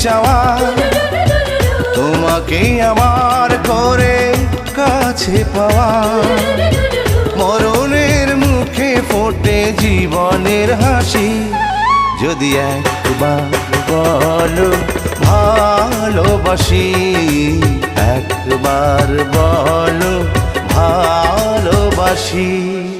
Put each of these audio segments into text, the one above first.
চাওয়া। তোমাকে আমার করে কাছে পাওয়া। মরণের মুখে ফোটে জীবনের হাসি। যদি একবার বলো, ভালোবাসি, একবার বলো, ভালোবাসি।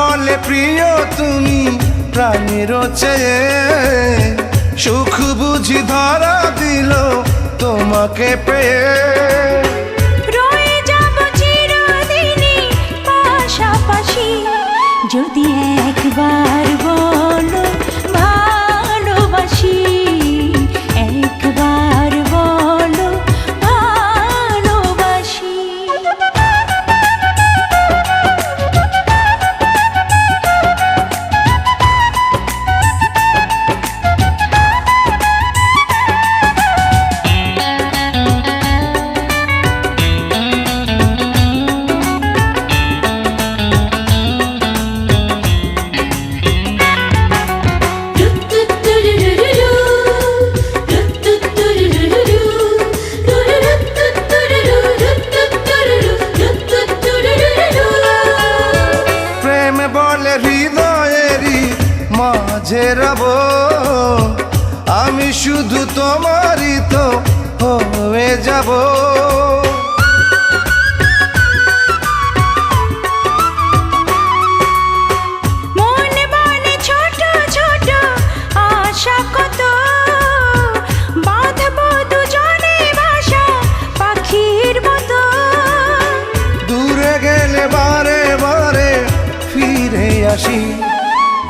বলে প্রিয় তুমি প্রাণের চেয়ে সুখ বুঝি ধরা দিল তোমাকে পেয়ে। যদি একবার মাঝে রব আমি শুধু তোমারই তো হয়ে যাব।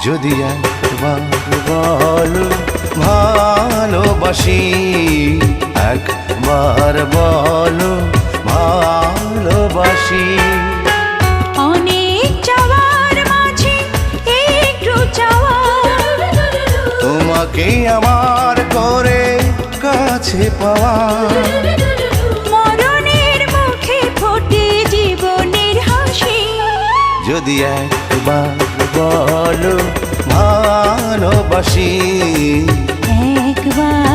যদি বলে একবার বলো ভালোবাসি একবার বলো ভালোবাসি। অনেক চাওয়ার মাঝে একটু চাওয়া। তোমাকে আমার করে কাছে পাওয়া। মরণের মুখে ফোটে জীবনের হাসি। যদি একবার বলো ভালোবাসি একবার